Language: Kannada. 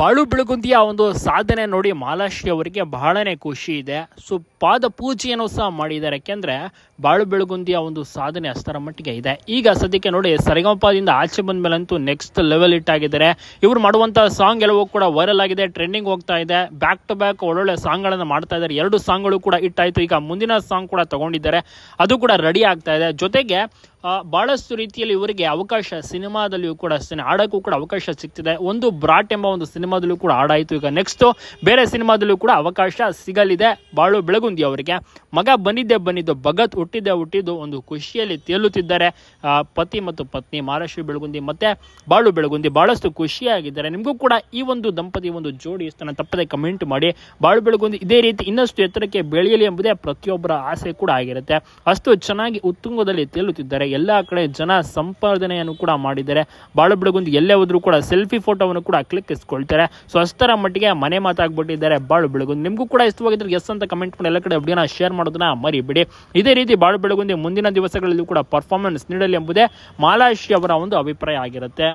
ಬಾಳು ಬೆಳಗುಂದಿಯ ಒಂದು ಸಾಧನೆ ನೋಡಿ ಮಾಲಾಶ್ರೀ ಅವರಿಗೆ ಬಹಳನೇ ಖುಷಿ ಇದೆ. ಸೊ, ಪಾದ ಪೂಜೆಯನ್ನು ಸಹ ಮಾಡಿದ್ದಾರೆ. ಯಾಕೆಂದ್ರೆ ಬಾಳು ಬೆಳಗುಂದಿಯ ಒಂದು ಸಾಧನೆ ಅಷ್ಟರ ಮಟ್ಟಿಗೆ ಇದೆ. ಈಗ ಸದ್ಯಕ್ಕೆ ನೋಡಿ, ಸರಿಗಮಪದಿಂದ ಆಚೆ ಬಂದ ಮೇಲಂತೂ ನೆಕ್ಸ್ಟ್ ಲೆವೆಲ್ ಇಟ್ ಆಗಿದ್ದಾರೆ. ಇವ್ರು ಮಾಡುವಂತ ಸಾಂಗ್ ಎಲ್ಲವೂ ಕೂಡ ವೈರಲ್ ಆಗಿದೆ ಟ್ರೆಂಡಿಂಗ್ ಹೋಗ್ತಾ ಇದೆ. ಬ್ಯಾಕ್ ಟು ಬ್ಯಾಕ್ ಒಳ್ಳೊಳ್ಳೆ ಸಾಂಗ್ಗಳನ್ನು ಮಾಡ್ತಾ ಇದ್ದಾರೆ. ಎರಡು ಸಾಂಗ್ಗಳು ಕೂಡ ಇಟ್ಟಾಯಿತು ಈಗ ಮುಂದಿನ ಸಾಂಗ್ ಕೂಡ ತಗೊಂಡಿದ್ದಾರೆ. ಅದು ಕೂಡ ರೆಡಿ ಆಗ್ತಾ ಇದೆ. ಜೊತೆಗೆ ಬಹಳಷ್ಟು ರೀತಿಯಲ್ಲಿ ಇವರಿಗೆ ಅವಕಾಶ ಸಿನಿಮಾದಲ್ಲಿಯೂ ಕೂಡ ಅಷ್ಟೇ ಆಡೋಕ್ಕೂ ಕೂಡ ಅವಕಾಶ ಸಿಗ್ತಿದೆ. ಒಂದು ಬ್ರಾಟ್ ಎಂಬ ಒಂದು ಸಿನಿಮಾದಲ್ಲೂ ಕೂಡ ಆಡಾಯಿತು ಈಗ ನೆಕ್ಸ್ಟು ಬೇರೆ ಸಿನಿಮಾದಲ್ಲೂ ಕೂಡ ಅವಕಾಶ ಸಿಗಲಿದೆ. ಬಾಳು ಬೆಳಗುಂದಿ ಅವರಿಗೆ. ಮಗ ಬಂದಿದ್ದೆ ಬಂದಿದ್ದು, ಭಗತ್ ಹುಟ್ಟಿದ್ದೆ ಹುಟ್ಟಿದ್ದು ಒಂದು ಖುಷಿಯಲ್ಲಿ ತೇಲುತ್ತಿದ್ದಾರೆ. ಪತಿ ಮತ್ತು ಪತ್ನಿ ಮಹಾರಾಷ್ಟ್ರ ಬೆಳಗುಂದಿ ಮತ್ತೆ ಬಾಳು ಬೆಳಗುಂದಿ ಬಹಳಷ್ಟು ಖುಷಿಯಾಗಿದ್ದಾರೆ. ನಿಮಗೂ ಕೂಡ ಈ ಒಂದು ದಂಪತಿ ಒಂದು ಜೋಡಿ ಇಷ್ಟನ ತಪ್ಪದೆ ಕಮೆಂಟ್ ಮಾಡಿ. ಬಾಳು ಬೆಳಗುಂದಿ ಇದೇ ರೀತಿ ಇನ್ನಷ್ಟು ಎತ್ತರಕ್ಕೆ ಬೆಳೆಯಲಿ ಎಂಬುದೇ ಪ್ರತಿಯೊಬ್ಬರ ಆಸೆ ಕೂಡ ಆಗಿರುತ್ತೆ. ಅಷ್ಟು ಚೆನ್ನಾಗಿ ಉತ್ತುಂಗದಲ್ಲಿ ತೇಲುತ್ತಿದ್ದಾರೆ. ಎಲ್ಲ ಕಡೆ ಜನ ಸಂಪಾದನೆಯನ್ನು ಕೂಡ ಮಾಡಿದ್ದಾರೆ. ಬಾಳು ಬೆಳಗುಂದಿ ಎಲ್ಲೇ ಹೋದ್ರೂ ಕೂಡ ಸೆಲ್ಫಿ ಫೋಟೋವನ್ನು ಕೂಡ ಕ್ಲಿಕ್ಕಿಸ್ಕೊಳ್ತಾರೆ. ಸೊ ಅಷ್ಟರ ಮಟ್ಟಿಗೆ ಮನೆ ಮಾತಾಗ್ಬಿಟ್ಟಿದ್ದಾರೆ ಬಾಳು ಬೆಳಗುಂದಿ ನಿಮಗೂ ಕೂಡ ಇಷ್ಟವಾಗಿದ್ರೆ ಎಸ್ ಅಂತ ಕಮೆಂಟ್ ಮಾಡಿ, ಎಲ್ಲ ಕಡೆ ಅಪ್ಡಿನ ಶೇರ್ ಮಾಡೋದನ್ನ ಮರಿಬೇಡಿ. ಇದೇ ರೀತಿ ಬಾಳು ಬೆಳಗುಂದಿ ಮುಂದಿನ ದಿವಸಗಳಲ್ಲೂ ಕೂಡ ಪರ್ಫಾರ್ಮೆನ್ಸ್ ನೀಡಲಿ ಎಂಬುದೇ ಮಾಲಾಶಿ ಅವರ ಒಂದು ಅಭಿಪ್ರಾಯ ಆಗಿರುತ್ತೆ.